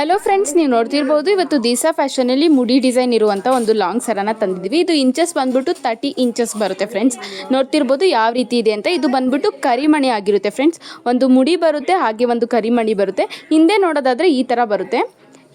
Hello friends ನೀವು ನೋಡ್ತಿರ್ಬೋದು, ಇವತ್ತು ದೀಸಾ ಫ್ಯಾಷನ್ ಅಲ್ಲಿ ಮುಡಿ ಡಿಸೈನ್ ಇರುವಂಥ ಒಂದು ಲಾಂಗ್ ಸರನ ತಂದಿದ್ವಿ ಇದು ಇಂಚಸ್ ಬಂದ್ಬಿಟ್ಟು ತರ್ಟಿ ಇಂಚಸ್ ಬರುತ್ತೆ ಫ್ರೆಂಡ್ಸ್ ನೋಡ್ತಿರ್ಬೋದು ಯಾವ ರೀತಿ ಇದೆ ಅಂತ. ಇದು ಬಂದ್ಬಿಟ್ಟು ಕರಿಮಣಿ ಆಗಿರುತ್ತೆ ಫ್ರೆಂಡ್ಸ್ ಒಂದು ಮುಡಿ ಬರುತ್ತೆ, ಹಾಗೆ ಒಂದು ಕರಿಮಣಿ ಬರುತ್ತೆ. ಹಿಂದೆ ನೋಡೋದಾದ್ರೆ ಈ ತರ ಬರುತ್ತೆ.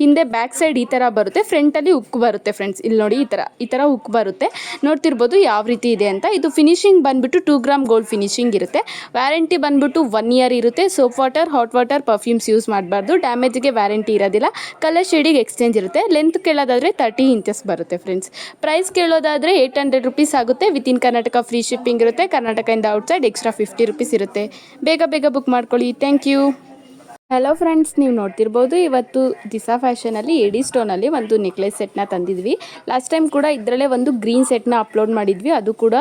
ಹಿಂದೆ ಬ್ಯಾಕ್ ಸೈಡ್ ಈ ಥರ ಬರುತ್ತೆ ಫ್ರಂಟಲ್ಲಿ ಉಕ್ಕು ಬರುತ್ತೆ ಫ್ರೆಂಡ್ಸ್ ಇಲ್ಲಿ ನೋಡಿ ಈ ಥರ ಈ ಥರ ಉಕ್ಕು ಬರುತ್ತೆ. ನೋಡ್ತಿರ್ಬೋದು ಯಾವ ರೀತಿ ಇದೆ ಅಂತ. ಇದು ಫಿನಿಶಿಂಗ್ ಬಂದ್ಬಿಟ್ಟು ಟೂ ಗ್ರಾಮ್ ಗೋಲ್ಡ್ ಫಿನಿಶಿಂಗ್ ಇರುತ್ತೆ. ವ್ಯಾರಂಟಿ ಬಂದ್ಬಿಟ್ಟು ಒನ್ ಇಯರ್ ಇರುತ್ತೆ. Soap water hot water perfumes use ಮಾಡಬಾರ್ದು. ಡ್ಯಾಮೇಜ್ಗೆ ವ್ಯಾರಂಟಿ ಇರೋದಿಲ್ಲ. ಕಲರ್ ಶೇಡಿಗೆ ಎಕ್ಸ್ಚೇಂಜ್ ಇರುತ್ತೆ. ಲೆಂತ್ ಕೇಳೋದಾದರೆ ತರ್ಟಿ ಇಂಚಸ್ ಬರುತ್ತೆ ಫ್ರೆಂಡ್ಸ್ ಪ್ರೈಸ್ ಕೇಳೋದಾದರೆ ಏಯ್ಟ್ ಹಂಡ್ರೆಡ್ ರುಪೀಸ್ ಆಗುತ್ತೆ. Within Karnataka free shipping ಇರುತ್ತೆ ಕರ್ನಾಟಕದಿಂದ ಔಟ್ಸೈಡ್ ಎಕ್ಸ್ಟ್ರಾ ಫಿಫ್ಟಿ ರುಪೀಸ್ ಇರುತ್ತೆ. ಬೇಗ ಬೇಗ ಬುಕ್ ಮಾಡ್ಕೊಳ್ಳಿ. ಥ್ಯಾಂಕ್ ಯು ಹಲೋ ಫ್ರೆಂಡ್ಸ್ ನೀವು ನೋಡ್ತಿರ್ಬೋದು, ಇವತ್ತು ದಿಸಾ ಫ್ಯಾಷನಲ್ಲಿ ಎಡಿ ಸ್ಟೋನಲ್ಲಿ ಒಂದು ನೆಕ್ಲೆಸ್ ಸೆಟ್ನ ತಂದಿದ್ವಿ. ಲಾಸ್ಟ್ ಟೈಮ್ ಕೂಡ ಇದರಲ್ಲೇ ಒಂದು ಗ್ರೀನ್ ಸೆಟ್ನ ಅಪ್ಲೋಡ್ ಮಾಡಿದ್ವಿ. ಅದು ಕೂಡ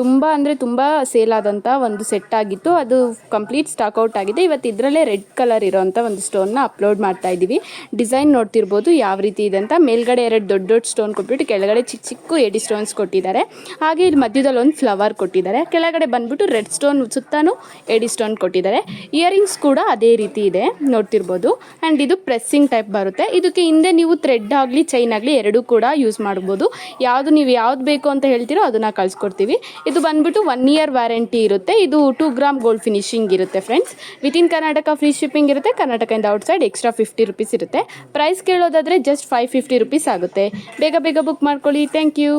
ತುಂಬ ಅಂದರೆ ತುಂಬ ಸೇಲ್ ಆದಂಥ ಒಂದು ಸೆಟ್ ಆಗಿತ್ತು. ಅದು ಕಂಪ್ಲೀಟ್ ಸ್ಟಾಕ್ ಔಟ್ ಆಗಿದೆ. ಇವತ್ತು ಇದರಲ್ಲೇ ರೆಡ್ ಕಲರ್ ಇರೋವಂಥ ಒಂದು ಸ್ಟೋನ್ನ ಅಪ್ಲೋಡ್ ಮಾಡ್ತಾ ಇದ್ದೀವಿ. ಡಿಸೈನ್ ನೋಡ್ತಿರ್ಬೋದು ಯಾವ ರೀತಿ ಇದೆ ಅಂತ. ಮೇಲ್ಗಡೆ ಎರಡು ದೊಡ್ಡ ದೊಡ್ಡ ಸ್ಟೋನ್ ಕೊಟ್ಬಿಟ್ಟು ಕೆಳಗಡೆ ಚಿಕ್ಕ ಚಿಕ್ಕ ಎಡಿ ಸ್ಟೋನ್ಸ್ ಕೊಟ್ಟಿದ್ದಾರೆ. ಹಾಗೆ ಇಲ್ಲಿ ಮಧ್ಯದಲ್ಲಿ ಒಂದು ಫ್ಲವರ್ ಕೊಟ್ಟಿದ್ದಾರೆ. ಕೆಳಗಡೆ ಬಂದ್ಬಿಟ್ಟು ರೆಡ್ ಸ್ಟೋನ್ ಸುತ್ತಾನು ಎಡಿ ಸ್ಟೋನ್ ಕೊಟ್ಟಿದ್ದಾರೆ. ಇಯರಿಂಗ್ಸ್ ಕೂಡ ಅದೇ ರೀತಿ ಇದೆ. ನೋಡ್ತಿರ್ಬೋದು. ಆ್ಯಂಡ್ ಇದು ಪ್ರೆಸ್ಸಿಂಗ್ ಟೈಪ್ ಬರುತ್ತೆ. ಇದಕ್ಕೆ ಹಿಂದೆ ನೀವು ಥ್ರೆಡ್ ಆಗಲಿ ಚೈನ್ ಆಗಲಿ ಎರಡೂ ಕೂಡ ಯೂಸ್ ಮಾಡ್ಬೋದು. ಯಾವುದು ನೀವು ಯಾವ್ದು ಬೇಕು ಅಂತ ಹೇಳ್ತೀರೋ ಅದನ್ನು ಕಳಿಸ್ಕೊಡ್ತೀವಿ. ಇದು ಬಂದ್ಬಿಟ್ಟು ಒನ್ ಇಯರ್ ವ್ಯಾರಂಟಿ ಇರುತ್ತೆ. ಇದು ಟೂ ಗ್ರಾಮ್ ಗೋಲ್ಡ್ ಫಿನಿಶಿಂಗ್ ಇರುತ್ತೆ friends within Karnataka free shipping ಇರುತ್ತೆ. ಕರ್ನಾಟಕದಿಂದ ಔಟ್ಸೈಡ್ ಎಕ್ಸ್ಟ್ರಾ ಫಿಫ್ಟಿ ರುಪೀಸ್ ಇರುತ್ತೆ. ಪ್ರೈಸ್ ಕೇಳೋದಾದರೆ ಜಸ್ಟ್ ಫೈವ್ ಫಿಫ್ಟಿ ರುಪೀಸ್ ಆಗುತ್ತೆ. ಬೇಗ ಬೇಗ ಬುಕ್ ಮಾಡ್ಕೊಳ್ಳಿ. ಥ್ಯಾಂಕ್ ಯು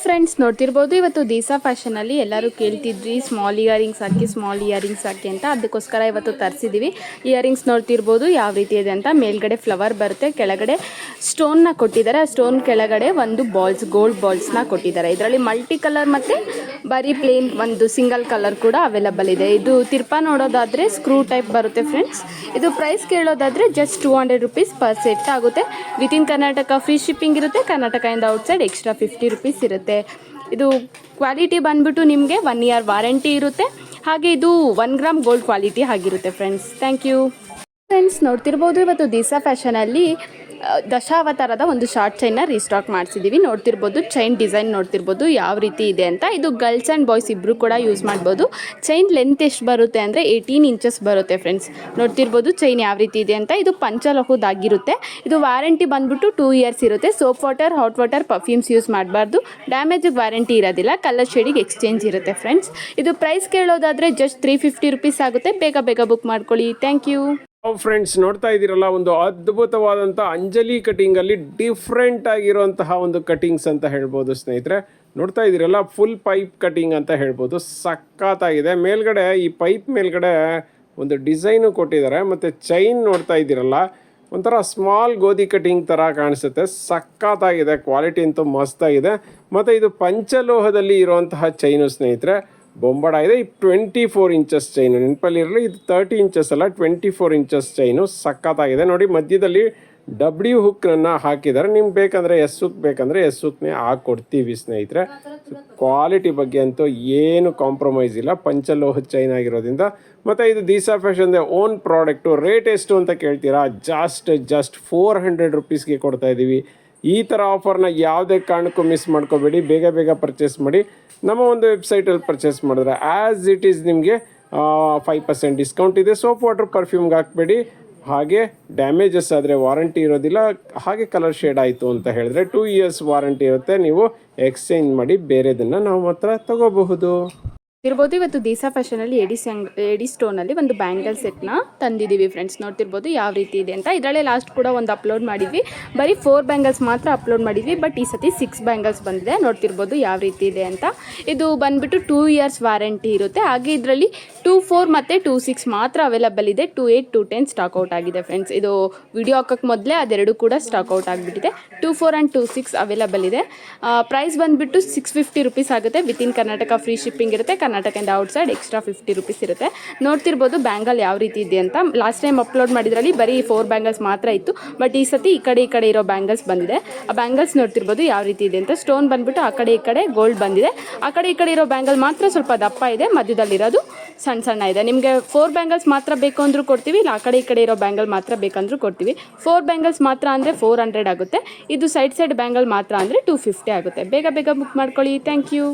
ಫ್ರೆಂಡ್ಸ್ ನೋಡ್ತಿರ್ಬೋದು, ಇವತ್ತು ದಿಸಾ ಫ್ಯಾಷನಲ್ಲಿ ಎಲ್ಲರೂ ಕೇಳ್ತಿದ್ವಿ ಸ್ಮಾಲ್ ಇಯರಿಂಗ್ಸ್ ಹಾಕಿ ಸ್ಮಾಲ್ ಇಯರಿಂಗ್ಸ್ ಹಾಕಿ ಅಂತ. ಅದಕ್ಕೋಸ್ಕರ ಇವತ್ತು ತರಿಸಿದ್ದೀವಿ ಇಯರಿಂಗ್ಸ್ ನೋಡ್ತಿರ್ಬೋದು, ಯಾವ ರೀತಿ ಇದೆ ಅಂತ. ಮೇಲ್ಗಡೆ ಫ್ಲವರ್ ಬರುತ್ತೆ, ಕೆಳಗಡೆ ಸ್ಟೋನ್ನ ಕೊಟ್ಟಿದ್ದಾರೆ. ಆ ಸ್ಟೋನ್ ಕೆಳಗಡೆ ಒಂದು ಬಾಲ್ಸ್ ಗೋಲ್ಡ್ ಬಾಲ್ಸ್ನ ಕೊಟ್ಟಿದ್ದಾರೆ. ಇದರಲ್ಲಿ ಮಲ್ಟಿ ಕಲರ್ ಮತ್ತು ಬರೀ ಪ್ಲೇನ್ ಒಂದು ಸಿಂಗಲ್ ಕಲರ್ ಕೂಡ ಅವೈಲಬಲ್ ಇದೆ. ಇದು ತಿರ್ಪಾ ನೋಡೋದಾದರೆ ಸ್ಕ್ರೂ ಟೈಪ್ ಬರುತ್ತೆ ಫ್ರೆಂಡ್ಸ್ ಇದು price ಕೇಳೋದಾದರೆ just two hundred rupees per set ಆಗುತ್ತೆ. ವಿತಿನ್ ಕರ್ನಾಟಕ ಫ್ರೀ ಶಿಪ್ಪಿಂಗ್ ಇರುತ್ತೆ ಕರ್ನಾಟಕ ಇಂದ ಔಟ್ಸೈಡ್ ಎಕ್ಸ್ಟ್ರಾ ಫಿಫ್ಟಿ ರುಪೀಸ್ ಇರುತ್ತೆ. ಇದು ಕ್ವಾಲಿಟಿ ಬಂದ್ಬಿಟ್ಟು ನಿಮಗೆ ಒನ್ ಇಯರ್ ವಾರಂಟಿ ಇರುತ್ತೆ. ಹಾಗೆ ಇದು ಒನ್ ಗ್ರಾಮ್ ಗೋಲ್ಡ್ ಕ್ವಾಲಿಟಿ ಆಗಿರುತ್ತೆ ಫ್ರೆಂಡ್ಸ್ ಥ್ಯಾಂಕ್ ಯು ಫ್ರೆಂಡ್ಸ್ ನೋಡ್ತಿರ್ಬೋದು ಇವತ್ತು ದಿಸಾ ಫ್ಯಾಷನಲ್ಲಿ ದಶಾವತಾರದ ಒಂದು ಶಾರ್ಟ್ ಚೈನ್ನ ರೀಸ್ಟಾಕ್ ಮಾಡಿಸಿದ್ದೀವಿ ನೋಡ್ತಿರ್ಬೋದು, ಚೈನ್ ಡಿಸೈನ್ ನೋಡ್ತಿರ್ಬೋದು ಯಾವ ರೀತಿ ಇದೆ ಅಂತ. ಇದು ಗರ್ಲ್ಸ್ ಆ್ಯಂಡ್ ಬಾಯ್ಸ್ ಇಬ್ಬರು ಕೂಡ ಯೂಸ್ ಮಾಡ್ಬೋದು. ಚೈನ್ ಲೆಂತ್ ಎಷ್ಟು ಬರುತ್ತೆ ಅಂದರೆ ಏಯ್ಟೀನ್ ಇಂಚಸ್ ಬರುತ್ತೆ ಫ್ರೆಂಡ್ಸ್. ನೋಡ್ತಿರ್ಬೋದು ಚೈನ್ ಯಾವ ರೀತಿ ಇದೆ ಅಂತ. ಇದು ಪಂಚಲೋಹದಾಗಿರುತ್ತೆ. ಇದು ವಾರಂಟಿ ಬಂದ್ಬಿಟ್ಟು ಟೂ ಇಯರ್ಸ್ ಇರುತ್ತೆ. Soap water, hot water, perfumes use ಮಾಡಬಾರ್ದು. ಡ್ಯಾಮೇಜಿಗೆ ವಾರಂಟಿ ಇರೋದಿಲ್ಲ. ಕಲರ್ ಶೇಡಿಗೆ ಎಕ್ಸ್ಚೇಂಜ್ ಇರುತ್ತೆ ಫ್ರೆಂಡ್ಸ್. ಇದು ಪ್ರೈಸ್ ಕೇಳೋದಾದರೆ ಜಸ್ಟ್ ತ್ರೀ ಫಿಫ್ಟಿ ರುಪೀಸ್ ಆಗುತ್ತೆ. ಬೇಗ ಬೇಗ ಬುಕ್ ಮಾಡ್ಕೊಳ್ಳಿ. Thank you. ಫ್ರೆಂಡ್ಸ್ ನೋಡ್ತಾ ಇದ್ದೀರಲ್ಲ, ಒಂದು ಅದ್ಭುತವಾದಂಥ ಅಂಜಲಿ ಕಟಿಂಗಲ್ಲಿ ಡಿಫ್ರೆಂಟ್ ಆಗಿರುವಂತಹ ಒಂದು ಕಟಿಂಗ್ಸ್ ಅಂತ ಹೇಳ್ಬೋದು ಸ್ನೇಹಿತರೆ. ನೋಡ್ತಾ ಇದ್ದೀರಲ್ಲ ಫುಲ್ ಪೈಪ್ ಕಟಿಂಗ್ ಅಂತ ಹೇಳ್ಬೋದು. ಸಖತ್ತಾಗಿದೆ. ಮೇಲ್ಗಡೆ, ಈ ಪೈಪ್ ಮೇಲ್ಗಡೆ ಒಂದು ಡಿಸೈನು ಕೊಟ್ಟಿದ್ದಾರೆ. ಮತ್ತು ಚೈನ್ ನೋಡ್ತಾ ಇದ್ದೀರಲ್ಲ, ಒಂಥರ ಸ್ಮಾಲ್ ಗೋಧಿ ಕಟಿಂಗ್ ಥರ ಕಾಣಿಸುತ್ತೆ. ಸಖತ್ತಾಗಿದೆ. ಕ್ವಾಲಿಟಿ ಅಂತೂ ಮಸ್ತಾಗಿದೆ. ಮತ್ತು ಇದು ಪಂಚಲೋಹದಲ್ಲಿ ಇರುವಂತಹ ಚೈನು ಸ್ನೇಹಿತರೆ. ಬೊಂಬಡ ಇದೆ. ಟ್ವೆಂಟಿ ಫೋರ್ ಇಂಚಸ್ ಚೈನು ನೆನಪಲ್ಲಿರಲಿ, ಇದು ತರ್ಟಿ ಇಂಚಸ್ ಅಲ್ಲ ಟ್ವೆಂಟಿ ಫೋರ್ ಇಂಚಸ್ ಚೈನು ಸಖತ್ತಾಗಿದೆ. ನೋಡಿ, ಮಧ್ಯದಲ್ಲಿ ಡಬ್ಲ್ಯೂ ಹುಕ್ನನ್ನು ಹಾಕಿದ್ದಾರೆ. ನಿಮ್ಗೆ ಬೇಕಂದರೆ ಎಸ್ ಹುಕ್ ಬೇಕಂದರೆ ಎಸ್ ಹುಕ್ನೇ ಹಾಕ್ಕೊಡ್ತೀವಿ ಸ್ನೇಹಿತರೆ. ಕ್ವಾಲಿಟಿ ಬಗ್ಗೆ ಅಂತೂ ಏನು ಕಾಂಪ್ರಮೈಸ್ ಇಲ್ಲ. ಪಂಚಲೋಹ ಚೈನ್ ಆಗಿರೋದ್ರಿಂದ. ಮತ್ತು ಇದು ದೀಸಾ ಫ್ಯಾಷನ್ದೆ ಓನ್ ಪ್ರಾಡಕ್ಟು ರೇಟ್ ಎಷ್ಟು ಅಂತ ಕೇಳ್ತೀರಾ? ಜಸ್ಟ್ ಜಸ್ಟ್ ಫೋರ್ ಹಂಡ್ರೆಡ್ ರುಪೀಸ್ಗೆ ಕೊಡ್ತಾ ಇದ್ದೀವಿ ಈ ಥರ ಆಫರ್ನ ಯಾವುದೇ ಕಾರಣಕ್ಕೂ ಮಿಸ್ ಮಾಡ್ಕೋಬೇಡಿ. ಬೇಗ ಬೇಗ ಪರ್ಚೇಸ್ ಮಾಡಿ. ನಮ್ಮ ಒಂದು ವೆಬ್ಸೈಟಲ್ಲಿ ಪರ್ಚೇಸ್ ಮಾಡಿದ್ರೆ ಆ್ಯಸ್ ಇಟ್ ಈಸ್ ನಿಮಗೆ ಫೈವ್ ಪರ್ಸೆಂಟ್ ಡಿಸ್ಕೌಂಟ್ ಇದೆ. ಸೋಪ್ ವಾಟರ್ ಪರ್ಫ್ಯೂಮ್ಗೆ ಹಾಕಬೇಡಿ. ಹಾಗೆ ಡ್ಯಾಮೇಜಸ್ ಆದರೆ ವಾರಂಟಿ ಇರೋದಿಲ್ಲ. ಹಾಗೆ ಕಲರ್ ಶೇಡ್ ಆಯಿತು ಅಂತ ಹೇಳಿದ್ರೆ ಟೂ ಇಯರ್ಸ್ ವಾರಂಟಿ ಇರುತ್ತೆ. ನೀವು ಎಕ್ಸ್ಚೇಂಜ್ ಮಾಡಿ ಬೇರೆದನ್ನು ನಾವು ಮಾತ್ರ ತಗೋಬಹುದು. ಇರ್ಬೋದು ಇವತ್ತು ದಿಸಾ ಫ್ಯಾಷನಲ್ಲಿ ಎಡಿ ಸಂಗ್ ಎಡಿ ಸ್ಟೋನಲ್ಲಿ ಒಂದು ಬ್ಯಾಂಗಲ್ ಸೆಟ್ನ ತಂದಿದ್ದೀವಿ ಫ್ರೆಂಡ್ಸ್ ನೋಡ್ತಿರ್ಬೋದು ಯಾವ ರೀತಿ ಇದೆ ಅಂತ. ಇದರಲ್ಲೇ ಲಾಸ್ಟ್ ಕೂಡ ಒಂದು ಅಪ್ಲೋಡ್ ಮಾಡಿದ್ವಿ. ಬರೀ ಫೋರ್ ಬ್ಯಾಂಗಲ್ಸ್ ಮಾತ್ರ ಅಪ್ಲೋಡ್ ಮಾಡಿದ್ವಿ ಬಟ್ ಈ ಸತಿ ಸಿಕ್ಸ್ ಬ್ಯಾಂಗಲ್ಸ್ ಬಂದಿದೆ. ನೋಡ್ತಿರ್ಬೋದು ಯಾವ ರೀತಿ ಇದೆ ಅಂತ. ಇದು ಬಂದ್ಬಿಟ್ಟು ಟೂ ಇಯರ್ಸ್ ವಾರಂಟಿ ಇರುತ್ತೆ. ಹಾಗೆ ಇದರಲ್ಲಿ ಟೂ ಫೋರ್ ಮತ್ತು ಟೂ ಸಿಕ್ಸ್ ಮಾತ್ರ ಅವೈಲಬಲ್ ಇದೆ. Two eight two ten stock out ಆಗಿದೆ ಫ್ರೆಂಡ್ಸ್ ಇದು ವಿಡಿಯೋ ಹಾಕೋಕ್ಕೆ ಮೊದಲೇ ಅದೆರಡು ಕೂಡ ಸ್ಟಾಕ್ ಔಟ್ ಆಗಿಬಿಟ್ಟಿದೆ. Two four and two six available ಇದೆ. ಪ್ರೈಸ್ ಬಂದುಬಿಟ್ಟು ಸಿಕ್ಸ್ ಫಿಫ್ಟಿ ರುಪೀಸ್ ಆಗುತ್ತೆ. ವಿತಿನ್ ಕರ್ನಾಟಕ ಫ್ರೀ ಶಿಪ್ಪಿಂಗ್ ಇರುತ್ತೆ. ಕರ್ನಾಟಕದಿಂದ ಔಟ್ಸೈಡ್ ಎಕ್ಸ್ಟ್ರಾ ಫಿಫ್ಟಿ ರುಪೀಸ್ ಇರುತ್ತೆ. ನೋಡ್ತಿರ್ಬೋದು ಬ್ಯಾಂಗಲ್ ಯಾವ ರೀತಿ ಇದೆ ಅಂತ. ಲಾಸ್ಟ್ ಟೈಮ್ ಅಪ್ಲೋಡ್ ಮಾಡಿದ್ರಲ್ಲಿ ಬರೀ ಫೋರ್ ಬ್ಯಾಂಗಲ್ಸ್ ಮಾತ್ರ ಇತ್ತು. ಬಟ್ ಈ ಸತಿ ಈ ಕಡೆ ಈ ಕಡೆ ಇರೋ ಬ್ಯಾಂಗಲ್ಸ್ ಬಂದಿದೆ. ಆ ಬ್ಯಾಂಗಲ್ಸ್ ನೋಡ್ತಿರ್ಬೋದು ಯಾವ ರೀತಿ ಇದೆ ಅಂತ. ಸ್ಟೋನ್ ಬಂದ್ಬಿಟ್ಟು ಆ ಕಡೆ ಈ ಕಡೆ ಗೋಲ್ಡ್ ಬಂದಿದೆ. ಆ ಕಡೆ ಈ ಕಡೆ ಇರೋ ಬ್ಯಾಂಗಲ್ ಮಾತ್ರ ಸ್ವಲ್ಪ ದಪ್ಪ ಇದೆ. ಮಧ್ಯದಲ್ಲಿರೋದು ಸಣ್ಣ ಸಣ್ಣ ಇದೆ. ನಿಮಗೆ ಫೋರ್ ಬ್ಯಾಂಗಲ್ಸ್ ಮಾತ್ರ ಬೇಕು ಅಂದರೂ ಕೊಡ್ತೀವಿ. ಇಲ್ಲ, ಆ ಕಡೆ ಈ ಕಡೆ ಇರೋ ಬ್ಯಾಂಗಲ್ ಮಾತ್ರ ಬೇಕಂದ್ರೂ ಕೊಡ್ತೀವಿ. ಫೋರ್ ಬ್ಯಾಂಗಲ್ಸ್ ಮಾತ್ರ ಅಂದರೆ ಫೋರ್ ಹಂಡ್ರೆಡ್ ಆಗುತ್ತೆ. ಇದು ಸೈಡ್ ಸೈಡ್ ಬ್ಯಾಂಗಲ್ ಮಾತ್ರ ಅಂದರೆ ಟೂ ಫಿಫ್ಟಿ ಆಗುತ್ತೆ. ಬೇಗ ಬೇಗ ಬುಕ್ ಮಾಡ್ಕೊಳ್ಳಿ. Thank you